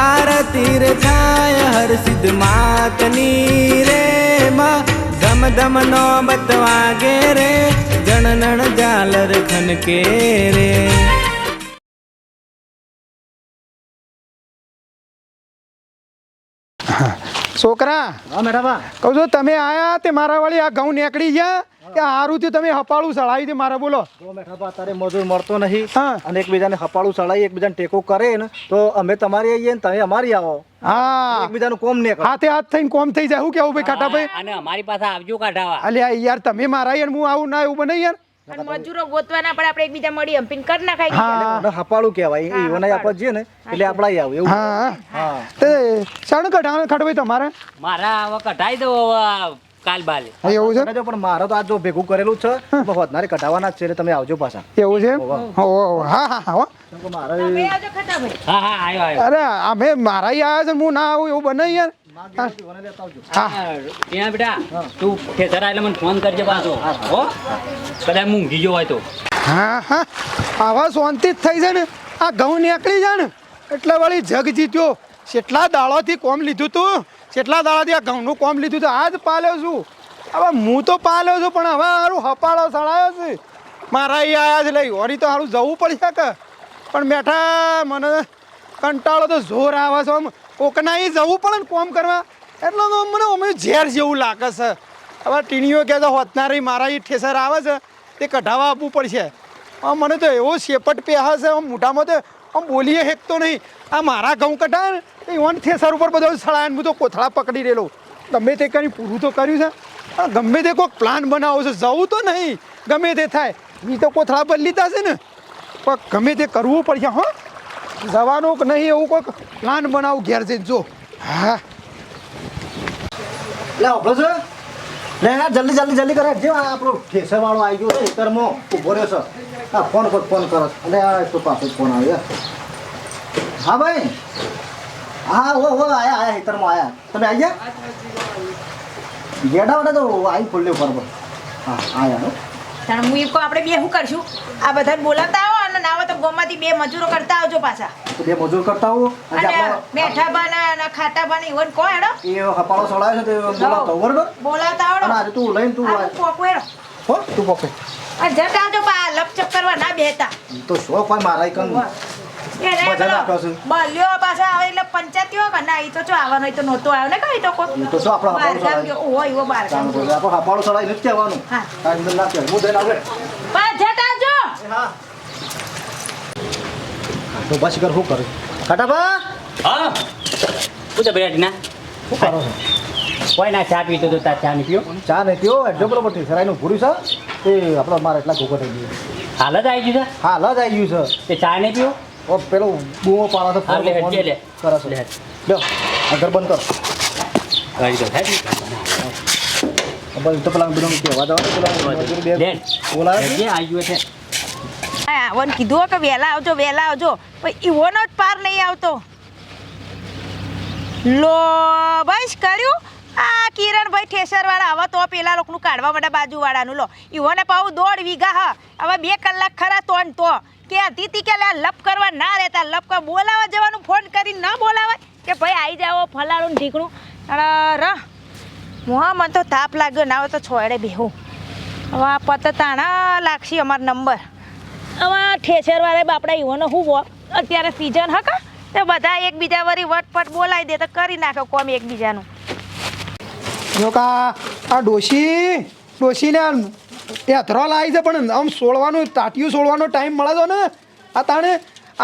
આરતી રે થાય હર સિદ્ધ માતની રે માં. ધમ ધમ નો બતવાગે રે જણનણ જાલર ખનકે રે. છોકરા હા મેડમ કહું છું તમે આયા તે મારા વાળી આ ઘઉં નીકળી ગયા? કે થયું તમે હપાળું સળાવી દે મારા બોલો. જો તારે મજૂર મળતો નહીં અને એકબીજાને હપાળું સળાવી એકબીજાને ટેકો કરે ને તો અમે તમારી આવીએ ને તમે અમારી આવો. હા. એકબીજાનું કોમ નહીં હાથે હાથ થઈને કોમ થઈ જાય. હું કેવું ભાઈ કાટાભાઈ અને અમારી પાસે આવજો કાઢાવા. અલ્યા યાર તમે મારા યાર હું આવું ના એવું બને યાર. મજૂરો ગોતવાના પડે આપણે એકબીજા મળી હંપીને કરી નાખાય. હપાળું કહેવાય. ઈવોને આપણે જઈએ ને એટલે આપણા આવું એવું. હા. તે શાણ તમારે? મારા કઢાઈ દો હવે કાલ બાલે. હા, એવું છે? પણ મારે તો આ જો ભેગું કરેલું છે તો વધનારે કઢાવવાના છે એટલે તમે આવજો પાછા. એવું છે? હો, હો, હા. હા આવ્યો આવ્યો. અરે અમે મારા આવ્યા છે હું ના આવું એવું બને યાર. હા. હા, બેટા તું ખેતર એટલે મને ફોન કરજે પાછો. હો કદાચ મૂંઘી ગયો હોય તો. હા હા. આવા શાંતિ જ થઈ છે ને. આ ઘઉં નીકળી જાય ને. એટલે વળી જગ જીત્યો. કેટલા દાડોથી કોમ લીધું તું? કેટલા દાડાથી આ ઘઉંનું કોમ લીધું તો આ જ પાલ્યો છું. હવે હું તો પાલ્યો છું, પણ હવે હારું હપાળો સળાયો છે. મારા અહીં આયા છે, લઈ, ઓરી તો હારું જવું પડશે કે. પણ બેઠા મને કંટાળો તો જોર આવે છે, આમ કોકના અહીં જવું પડે ને કોમ કરવા. એટલે મને અમે ઝેર જેવું લાગે છે. હવે ટીણીઓ કહે તો હોતનારી મારા અહીં ઠેસર આવે છે, તે કઢાવા આપવું પડશે. મને તો એવો શેપટ પહે છે, આમ મોઢામાં તો આમ બોલીએ હેકતો નહીં. આ મારા ઘઉં કઢાય ને એ ઓન થેસર ઉપર બધો સળાય હું તો કોથળા પકડી રહેલો. ગમે તે કરી, પૂરું તો કર્યું છે. પણ ગમે તે કોઈક પ્લાન બનાવો છે, જવું તો નહીં. ગમે તે થાય. એ તો કોથળા બદલી છે ને. પણ ગમે તે કરવું પડશે, હો. જવાનું કે નહીં એવું કોઈક પ્લાન બનાવું ઘેર જઈને, જો. હા. લે આપણો છે? લે યાર જલ્દી જલ્દી જલ્દી કરે. જે આ આપણો ઠેસર વાળો આવી ગયો છે ખેતરમાં ઊભો રહ્યો છે. હા, ફોન પર ફોન કરો. અને આ તો પાછો ફોન આવ્યો. હા, ભાઈ? હા, હો હો, આયા આયા ખેતરમાં આયા. તમે આવી ગયા? ગેડા વાળા તો આવી ખોલ્યો પર. હા, આયા, હો. તાણ હું એમ આપણે બે શું કરશું? આ બધાને બોલાવતા આવો અને ના હોય તો ગોમાંથી બે મજૂરો કરતા આવજો પાછા. બે મજૂર કરતા હો અને આપણો મેઠા બાના અને ખાટા બાના ઈવન કહો હેડો. એ હપાળો સડાય છે તે બોલાવતો બરોબર? બોલાવતા આવડો. અને આજે તું લઈને તું આ પોકો હેડો હો તું પોકો. આ જટ જો બા લપચપ કરવા ના બેતા તો શો હોય મારા કન. બલ્યો પાછા આવે એટલે પંચાયતીઓ કે ના ઈ તો ચો આવવાનો ઈ તો નહોતો આવ્યો ને કઈ તો કોઈ ઈ તો શું આપણો હપાળો એવો બહાર ગામ કામ કરો હપાળો સળાવી નથી આવવાનું હા. આ અંદર ના કહેવાય. હું જઈને આવે બા જટ આવજો. હા. તો બસ કર શું કરે? કાટાબા? હા. શું છે બેટા શું કરો છો? કોઈ ના ચા પીતો તો તાર ચા નહીં પીયો ચા નહીં પીવો એટલો બરોબરથી સરાઈનું પૂરી છે. તે આપણો મારે એટલા ઘોઘો થઈ ગયો. હાલ જ આવી ગયું હાલ જ આવી ગયું છે. છે તે ચા નહીં પીયો ઓ પેલો બૂમો પાડો તો લે, ફોન લે, લે. કરે છે. લે. આ ઘર બંધ કર. કરી દો હે બસ તો પેલા પેલો કહેવા જવાનું પેલા લે. બોલાવે છે. આવી ગયું છે. આવન કીધું કે વહેલા આવજો વહેલા આવજો. પણ ઈવોનો જ પાર નહીં આવતો. લો બસ કર્યું? આ કિરણભાઈ ઠેસર વાળા હવે તો પેલા લોકોનું કાઢવા માટે બાજુવાળાનું. લો ઈવોને પાઉ દોઢ વીઘા હા. હવે બે કલાક ખરા તો તો. કે હતી તી કે લપ કરવા ના રહેતા. લપ બોલાવા જવાનું, ફોન કરી ના બોલાવાય. કે ભાઈ આવી જાઓ, ફલાણું ઢીકણું. ર. મોહા, મને તો તાપ લાગ્યો. ના હોય તો છોડે બેહું. હવે આ પત લાગશે અમારો નંબર. હવે ઠેસર વાળા બાપડા ઈવોનો હું વો? અત્યારે સિઝન હકા તો બધા એકબીજા વરી વટપટ બોલાવી દે તો કરી નાખો કોમ એકબીજાનું. જો કા, આ ડોશી, ડોશીને યાત્રા લાવી છે, પણ આમ સોળવાનું, તાટિયું સોળવાનો ટાઈમ મળે તો ને? આ તાણે,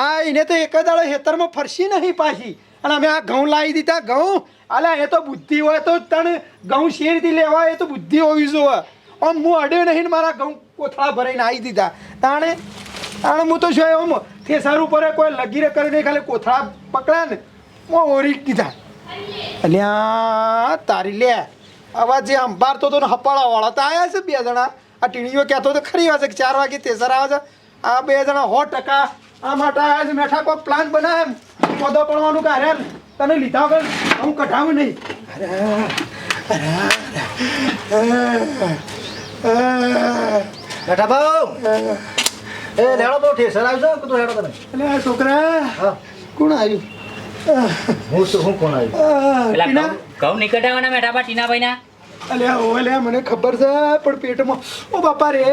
આ એને તો એક જ દાડો ખેતરમાં ફરશી નહીં પાછી. અને અમે આ ઘઉં લાવી દીધા, ઘઉં? અલા, એ તો બુદ્ધિ હોય તો તને ઘઉં શેરથી લેવા, એ તો બુદ્ધિ હોવી જોઈએ. આમ હું અડ્યો નહીં ને મારા ઘઉં કોથળા ભરાઈને આવી દીધા. તાણે તાણે હું તો શું તે સારું ઉપર કોઈ લગીરે કરીને ખાલી કોથળા પકડા ને હું ઓરી જ દીધા. અને તારી લે આવા જે અંબારતો તો હપાળા વાળા તો આવ્યા છે બે જણા. આ ટીણીઓ કહેતો તો ખરી વાત છે કે ચાર વાગે તેસર આવે છે. આ બે જણા સો ટકા આ માટે આવ્યા છે મેઠા કોઈ પ્લાન બનાવે પોદો પડવાનું કે અરે તને લીધા વગર હું કઢાવું નહીં. અરે અરે ભાવ એ લેડો બહુ ઠેસર આવજો કે તું હેડો તમે? એટલે આ છોકરા હા. કોણ આવ્યું? હું શું હું કોણ આવ્યું? પેલા ઘઉં ઘઉં નહીં કઢાવવાના ટીનાભાઈ ના અલ્યા ઓ અલ્યા મને ખબર છે પણ પેટમાં ઓ બાપા રે.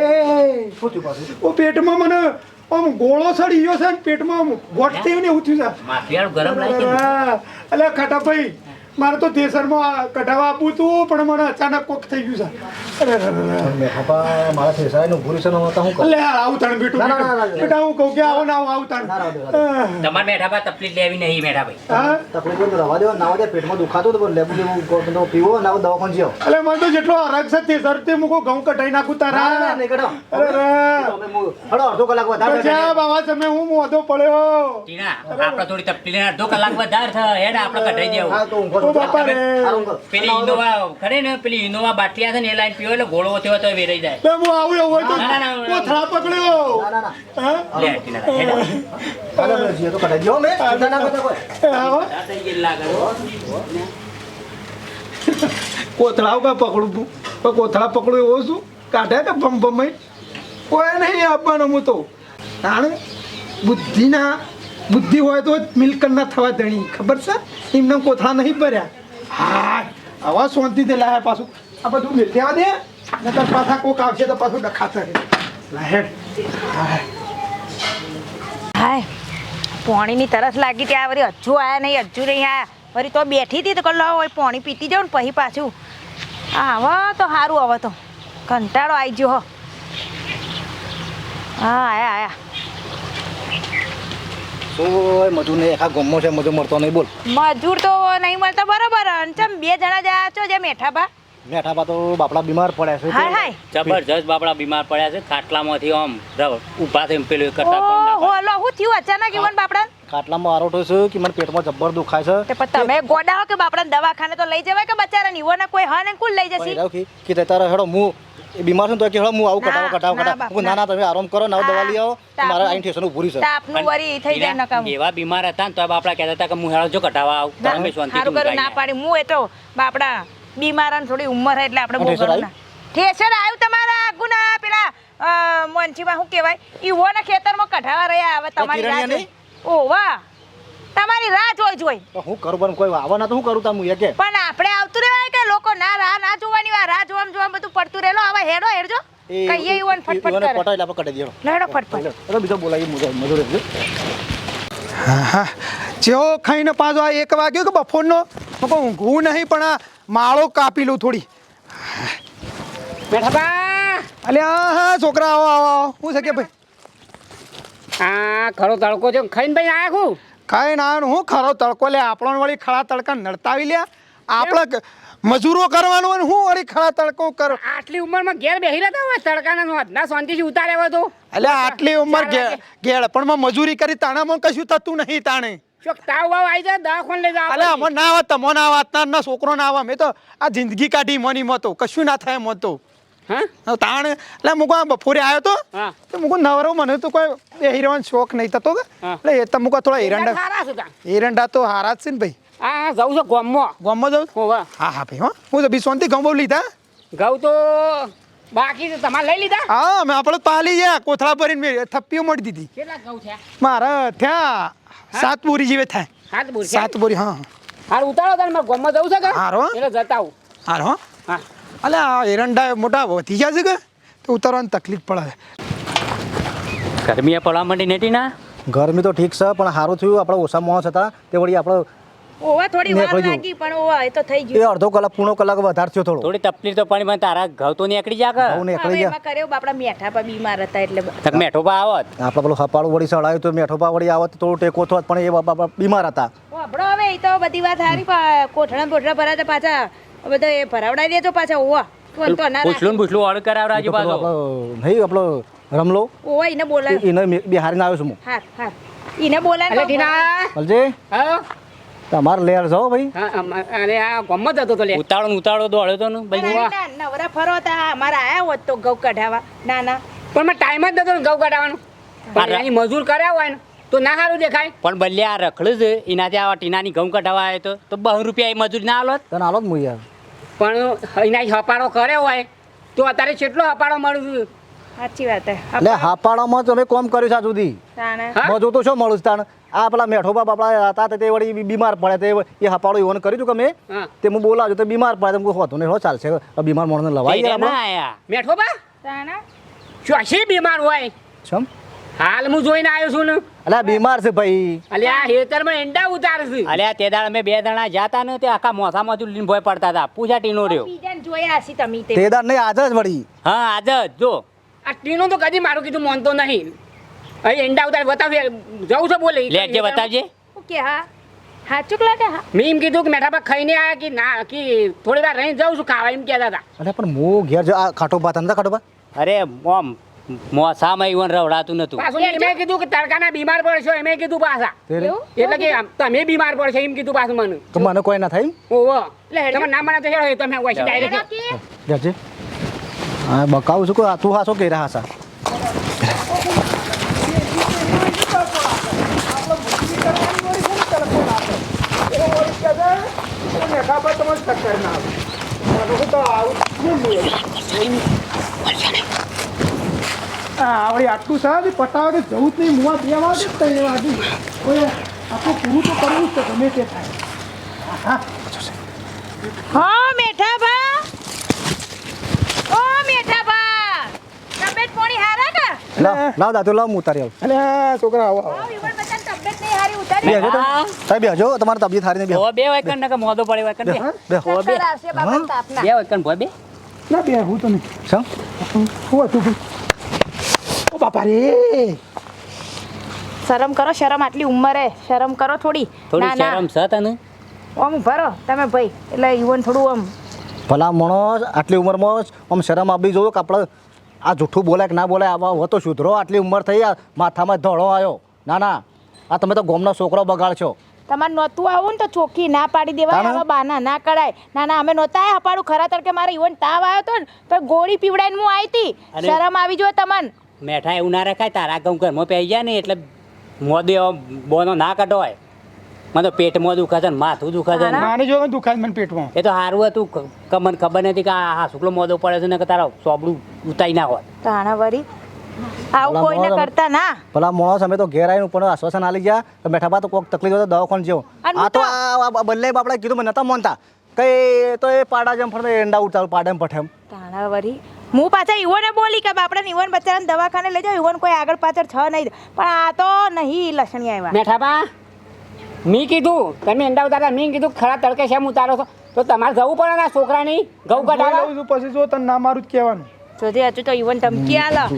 શું થયું ઓ પેટમાં મને આમ ગોળો સડી ગયો છે પેટમાં આમ ગોટ થયું ને એવું થયું છે. ગરમ લાગે અલ્યા ખાટા ખાટાભાઈ મારે તો થેસરમાં કઢાવા આપવું હતું પણ મને અચાનક કોક થઈ ગયું છે. મારા હું હું આવું તાણ બેટું ના, ના, ના, ના. બેટા હું કહું કે આવો ના આવું તાણ ના, ના, ના, આહ, તમારે મેઠાબા તકલીફ લેવી નહીં મેઠાભાઈ તકલીફ તો રવા દો ના દે પેટમાં દુખાતો હતું લેબુ જેવું પીવો ના દવાખાને જાઓ મને તો જેટલો હરખ છે તે સર તે મૂકો ઘઉં કઢાઈ નાખું તારા. નહીં કઢાવો. અરે, હું- અડધો કલાક વધારે બાબા તમે હું મોધો પડ્યો. ટીના આપણે થોડી તકલીફ અડધો કલાક વધારે થાય હેડ આપણે કઢાઈ દેવું. ઊંઘો બાપા રે. પેલી ઇનોવા ખરી ને? પેલી ઇનોવા બાટલી છે ને એ લાઈન પીવો એટલે ગોળો થયો તો વેરાઈ જાય. બે હું આવું એવું હોય તો ના. કોથળા પકડ્યો. ના, ના, ના. લે ટીના હેડ હાલો, અમે જઈએ તો. ચિંતા ના કરતા કોઈ. કા પકડું તું કોથળા પકડું એવો શું કાઢે કે ભમ ભમ કોઈ નહીં આપવાનું હું તો. તાણે બુદ્ધિના બુદ્ધિ હોય તો મિલકત ના થવા દણી. ખબર છે? એમને કોથળા નહીં ભર્યા. હા, આવા શાંતિથી લાયા પાછું. આ બધું મેળ દેવા દે. નકર પાછા કોક આવશે તો પાછું ડખાશે. લાહેડ હાય, પાણીની તરસ લાગી ત્યાં વળી હજુ આયા નહીં, હજુ નહીં આયા. વળી તો બેઠી હતી તો કલો હોય પાણી પીતી જાઉં ને પછી પાછું. આવો તો સારું આવો તો. કંટાળો આવી ગયો હા, આયા આયા. શું મજૂર નહીં આખા ગમો છે મજૂર મળતો નહીં બોલ. મજૂર તો નહીં મળતા બરોબર. અને ચમ બે જણા જાય છો જે મેઠા બા? મેઠા બા તો બાપડા બીમાર પડ્યા છે હાય હાય. જબરજસ્ત બાપડા બીમાર પડ્યા છે ખાટલામાંથી આમ ઊભા થઈને પેલું કરતા ઓહો લો હું થયું? અચાનક ઈવન બાપડા ખાટલામાં આરોટો છે કે મને પેટમાં જબ્બર દુખાય છે? તે પણ તમે ગોડાઓ કે બાપડા દવાખાને તો લઈ જવાય કે બચારા ઈવોને કોઈ હા ને કુલ લઈ જશે? કે કે તે તારા હેડો હું એ બીમાર છું તો કે હેડો હું આવું કટાવ કટાવ કટાવ. ના, હું ના ના તમે આરામ કરો ના દવા લઈ આવો. મારા આઈન ઠેસનું ભૂરી છે. તાપનું વરી થઈ જાય નકામું. એવા બીમાર હતા ને તો બાપડા કહેતા હતા કે હું હેડો જો કટાવા આવું. તમે શાંતિ શાંતિથી સારું કર્યું ના પાડી. હું એ તો બાપડા બીમાર અને થોડી ઉંમર હે એટલે આપણે બહુ ઠેસર ઠેસર આવ્યું તમારા ગુના પેલા અ, મોંચીમાં શું કહેવાય? ઈવોના ખેતરમાં કઢાવા રહ્યા હવે તમારી રાહ. ઓ વાહ તમારી રાહ જોઈ જોઈ. તો હું કરું પણ કોઈ આવવાના ના તો હું કરું તા એકે. કે પણ આપણે આવતું રહેવાય કે લોકો ના રાહ ના જોવાની વાર રાહ જોવામ જોવામ બધું પડતું રહેલો? હવે હેડો હેડજો. કહીએ ઈવોને ફટફટ કરે. પટાઈ એટલે આપણે દેવો દઈએ ફટફટ. એટલે બીજો બોલાવી મજો. હા હા. જેવો ખાઈને પાછો આ એક વાગ્યો કે બપોરનો? હું કહું ઊંઘવું નહીં પણ આ માળો કાપી લઉં થોડી. બેઠા બા. હા હા છોકરા આવો આવો આવો. હું છે કે ભાઈ? આ ખરો તડકો છે. ખાઈને ભાઈ આયા છું ખાઈ ના હું? ખરો તડકો લે. આપણો વળી ખડા તડકા નડતાવી લે. આપણે મજૂરો કરવાનું હોય ને હું વળી ખડા તડકો કર આટલી ઉંમરમાં ઘેર બેહી રહેતા હોય તડકાના નોંધના શાંતિથી ઉતારે હોય તો. એટલે આટલી ઉંમર ઘેર પણ માં મજૂરી કરી તાણામાં કશું થતું નહીં તાણે. તાવ વાવ આવી જાય દવાખાને લઈ જાવ અલે અમને ના આવત તમો ના આવત ના છોકરો ના આવે. મેં તો આ જિંદગી કાઢી મની મતો કશું ના થાય મતો હા? તાણ. એટલે મુકો બપોરે આવ્યો તો. તો મુકો નવરો મને તો કોઈ બે હીરાવાનો શોખ નહીં થતો કે. એટલે એ તો મુકો થોડા હિરંડા સારા હિરંડા તો. હારા જ છે ને ભાઈ. હા જાઉં છે ગોમમાં. ગામમાં જાઉં? હા હા. ભાઈ હા. હું તો બી શાંતિ ઘઉં બહુ લીધા. ઘઉં તો બાકી તો તમારે લઈ લીધા? હા મેં આપણે પાલી ગયા. કોથળા ભરીને મેં થપ્પીઓ મળી દીધી. કેટલા મારા ત્યાં સાત બોરી જેવે થાય. સાત બોરી સાત બોરી હા. હાર ઉતારો તને મારે ગોમમાં જવું છે કે? હારો. એટલે જતા આવું. હારો હા. અલે આ એરંડા મોટા વધી ગયા છે કે? તો ઉતારવાની તકલીફ પડે ગરમીએ પડવા માંડી નેટી ના? ગરમી તો ઠીક છે પણ સારું થયું. આપણે ઓછા માણસ હતા તે વળી આપણે ઓવા થોડી વાર લાગી પણ ઓવા એ તો થઈ એ અડધો કલાક પૂણો કલાક વધારે થયો થોડો. થોડી તકલીફ તો પડી પણ તારા ઘઉં તો નીકળી જા કે? ઘઉં નીકળી જા ગયા. કર્યો બાપડા મેઠા પર બીમાર હતા એટલે તક મેઠો પા આવત? આપણે પેલું હપાળું વળી સળાયું તો મેઠો પા વળી આવત તો થોડું ટેકો થોત પણ એ બાપા બીમાર હતા. વાપડો હવે એ તો બધી વાત સારી કોઠણા કોઠડા બોઠડા ભરાતા પાછા બધા એ ભરાવડાવી દેજો પાછા ઓવા તો તો ના પૂછલું પૂછલું ઓર્ડર પેલો પાછો. આપણો નહીં આપણો રમલો. ઓવા એને બોલાય એને બિહારીને આવ્યો છું હું. હા હા એને બોલાય અલે ટીના બલજે હા. તમારે લેર જાઓ ભાઈ. હા, અને આ ગમત હતો તો લે. ઉતાળો ઉતાળો દોડ્યો તો ને ભાઈ નવરા ફરો તા અમારા આયા હોત તો ઘઉં કઢાવા ના ના. પણ મેં ટાઈમ જ નતો ને ઘઉં કાઢવાનો પણ એની મજૂર કર્યા હોય ને તો ના સારું દેખાય. પણ બલ્યા આ રખડું છે એનાથી આવા ટીનાની ઘઉં કઢાવા આવ્યો તો તો બહુ રૂપિયા એ મજૂરી ના આલો તને આલો જ હું યાર. પણ એના હપાડો કર્યો હોય તો અત્યારે કેટલો હપાડો મળું સાચી વાત એટલે હાપાડામાં તમે કોમ કર્યું છે સુધી? તાણે. મજૂર તો શું મળું છે તાણ? આ પેલા મેઠો બાપ આપણા હતા તે વળી બીમાર પડે તે એ હાપાડો એવું કર્યું હતું કે મેં? તે હું બોલાવજો તો બીમાર પડે તો હોતો નહીં હો ચાલશે. બીમાર માણસને લવાઈ ગયા મેઠો બા તાણે ચોસી બીમાર હોય? છમ હાલ હું જોઈને આવ્યો છું ને. અલ્યા બીમાર છે ભાઈ. અલ્યા આ હેતરમાં એંડા ઉતારશે અલ્યા તે દાડ અમે બે જણા જાતા ને તે આખા મોથામાંથી લઈને ભોય પડતા હતા. પૂજા ટીનો રહ્યો. બીજાને જોયા હશે તમે તે. તે દાડ નહીં આજ જ વળી. હા આજ જ જો. આ ટીનો તો કદી મારું કીધું માનતો નહીં. અહીં એંડા ઉતાર બતાવજે. જવું છે બોલે લેજે બતાવજે. ઓકે હા. હા હાચુક કે હા? મેં એમ કીધું કે મેઠા પર ખાઈને આયા કે ના કે થોડી વાર રહીને જાઉં છું ખાવા એમ કહેતા હતા. અરે પણ હું ઘેર જો આ ખાટો ભાત અંદર ખાટો ભાત? અરે મોમ મોસામાં ઈવન રવડાતું નતું. પાછું એમે કીધું કે તડકાના બીમાર પડશો એમે કીધું પાછા. તે. એટલે કે તમે બીમાર પડશો એમ કીધું પાછું મને. તો મને કોઈ ના થાય? ઓહો. તમે ના મને તો હેડો તમે હોય ડાયરેક્ટ કે હા બકાવું છું કે તું હાસો કે રહ્યા હાસા? હા વળી આટલું સાહેબ પટાવે તો જવું જ નહીં મુવા બે વાગે જ ત્રણ વાગે ઓય આખું પૂરું તો કરવું જ તો ગમે તે થાય. હા મેઠા ભા ઓ મેઠા ભા તબિયત પોણી હારા કે લા લા દાદુ લાવ હું ઉતારી આવું. અલે છોકરા આવો આવો. હા વિવન બચ્ચાની તબિયત નહીં હારી બે ઉતારી હજો સાહેબ બે હજો તમારી તબિયત હારી ને બે બે વાયકન નકર મોદો પડે વાયકન બે બે ઓ બે. ચક્કર આવશે બાબા તાપના બે વાયકન ભોય બે. ના બે હું તો નહીં. શું? શું હતું. ઓ બાપા રે. શરમ કરો શરમ આટલી ઉંમરે. શરમ કરો થોડી. થોડી ના ના. શરમ છે તને? ઓમ ભરો તમે ભાઈ. એટલે ઈવન થોડું આમ ભલા માણસ આટલી ઉંમરમાં આમ શરમ આપી જોઈએ કે આપણે આ જૂઠું બોલાય કે ના બોલાય આવા હો તો સુધરો આટલી ઉંમર થઈ માથામાં ધોળો આવ્યો. ના ના. આ તમે તો ગોમનો છોકરો બગાડશો. તમારે નહોતું આવું ને તો ચોખ્ખી ના પાડી દેવાય? આવા બાના ના કરાય. ના ના અમે નહોતા આયા હપાડું. ખરા તરકે મારે ઈવન તાવ આવ્યો તો ને તો ગોળી પીવડાઈને હું આવી હતી. શરમ આવી જોઈએ તમને. મેઠા એવું ના રખાય તારા ઘઉં ઘરમાં પહેરી જાય ને એટલે મોદી બોનો ના કાઢો હોય. મને તો પેટમાં દુખે છે ને માથું દુખે છે. નાની જોવે દુખાય મને પેટમાં. એ તો સારું હતું મને ખબર નથી કે આ હા શુક્લો મોદો પડે છે ને કે તારા સોબડું ઉતાઈ ના હોય. તાણા વરી. આવું કોઈને કરતા ના. ભલા માણસ અમે તો ઘેર આવીને ઉપર આશ્વાસન આલી ગયા તો બેઠા તો કોઈક તકલીફ હોય તો દવાખાને જેવો. આ તો બંને બાપડા કીધું મને નતા માનતા. કઈ તો એ પાડા જેમ ફરતા એંડા ઉઠતા પાડા એમ પઠેમ. તાણા વરી. હું પાછા ઈવોને બોલી કે આપણે ઈવન બચ્ચાને દવાખાને લઈ જાઓ ઈવન કોઈ આગળ પાછળ છ નહીં. પણ આ તો નહીં લસણી આવ્યા. મેઠાબા મી કીધું તમે એંડા ઉતારતા મેં કીધું ખરા તડકે છે ઉતારો છો? તો તમારે જવું પડે ના આ છોકરાની? ઘઉં કઢાવા? છું, પછી જો તને ના મારું જ કહેવાનું. જોજે હજુ તો ઈવન ધમકી આલો. તો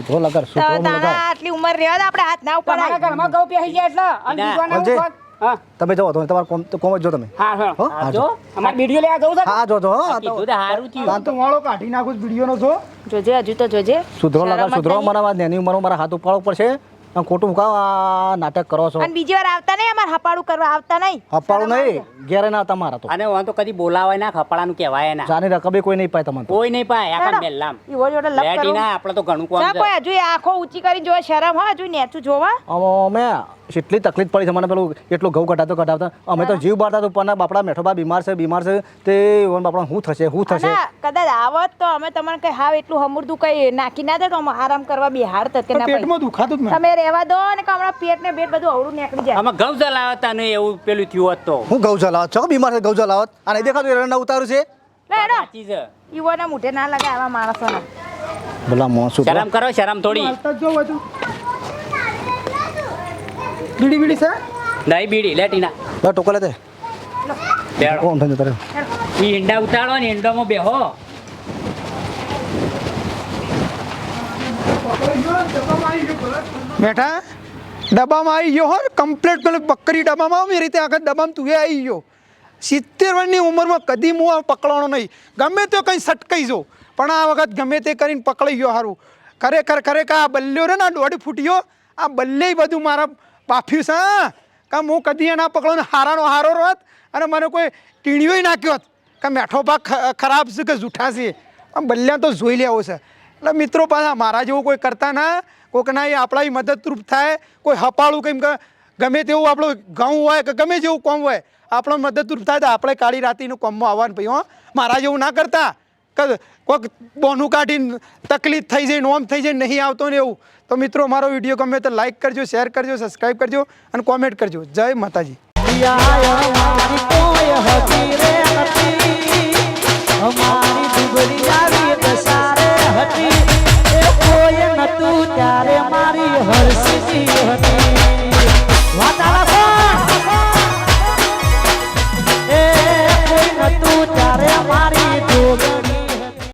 સૂત્રો આટલી ઉંમર રહેવા આપડે આપણે હાથ ના ઉપર ઘરમાં ઘઉં પહેરી જાય એટલે? અને ના. હા. તમે જો તો તમારે કોમ કોમ જો તમે. હા હા. જો. અમાર વિડિયો લેવા જવું છે હા જો જો હા. તો કીધું તો સારું થયું. તો વાળો કાઢી નાખું વિડીયોનો જો. જોજે હજુ તો જોજે. સુધરો શરમ સુધરો. મને નેની ઉંમરમાં મારા હાથ ઉપાડો પડશે. આમ ખોટું કાવ આ નાટક કરો છો. અને બીજી વાર આવતા નહીં અમારે હપાડું કરવા આવતા નહીં. હપાડું નહીં. ઘેરે ના આવતા મારા તો. અને વાં તો કદી બોલાવાય ના ખપાડાનું કહેવાય ના. જાની રકબે કોઈ નહીં પાય તમને કોઈ નહીં પાય આખા હેડો. ઈ હોય જોડે લપ કરો. ના આપણે તો ઘણું કોમ છે. કોઈ હજુ આંખો ઊંચી કરી જો શરમ હો હજુ નેચું જોવા. અમે એટલી તકલીફ પડી છે? મને પેલું એટલું ઘઉં કઢાતો કઢાવતા. અમે તો જીવ બારતા તો પણ બાપડા મેઠોબા બીમાર છે બીમાર છે. તે બાપડા શું થશે શું થશે? કદાચ આવત તો અમે તમને કઈ હાવ એટલું હમુરદું કઈ નાખી ના દે તો અમે આરામ કરવા બિહાર તક કે પેટમાં દુખાતું તમે રહેવા દો ને કે હમણાં પેટ ને પેટ બધું અવળું નીકળી જાય. અમે ઘઉં જલાવતા નહીં એવું પેલું થયું હોત તો. હું ઘઉં જલાવત? છો બીમાર છે ઘઉં જલાવત? અને દેખાતું એરંડા ઉતારું છે? ઈવોના મુઠે ના લગાય આવા માણસોને. ભલા મોં શું શરમ કરો શરમ થોડી. બીડી બીડી છે? નહીં બીડી લેટીના. લો ટોકો લે તે. બેડો. કોણ થઈ જતા ઈ ઈંડા ઉતારો ને ઈંડામાં બેહો. બેઠા ડબ્બામાં આવી ગયો હો કમ્પ્લેટ પેલું બકરી ડબ્બામાં આવે એ રીતે આગળ ડબ્બામાં તું એ આવી ગયો. સિત્તેર વર્ષની ઉંમરમાં કદી હું આ પકડવાનો નહીં. ગમે તે કંઈ સટકાઈ જો પણ આ વખત ગમે તે કરીને પકડાઈ ગયો સારું ખરેખર ખરેખર આ બલ્લ્યો રે ને દોઢ ફૂટ્યો આ બલ્લે બધું મારા બાફ્યું છે કાં હું કદી એના પકડો હારાનો હારો રહોત અને મને કોઈ ટીણીઓ નાખ્યો હોત કે મેઠો ભાગ ખરાબ છે કે જૂઠા છે. આમ બલ્યા તો જોઈ લેવો છે. એટલે મિત્રો પાછા મારા જેવું કોઈ કરતા ના કોઈકના એ આપણા મદદરૂપ થાય, કોઈ હપાળું કેમ કે ગમે તેવું આપણું ઘઉં હોય કે ગમે જેવું કોમ હોય, આપણો મદદરૂપ થાય તો આપણે કાળી રાતીનું કોમમાં આવવાનું, ભાઈ, હો. મારા જેવું ના કરતા. कोक का तकलीफ़ थी जाए नॉम थी जाए नहीं आते रहू तो मित्रों मारो वीडियो गमे तो लाइक करजो शेयर करजो सब्सक्राइब करजो और कॉमेंट करजो जय माता तू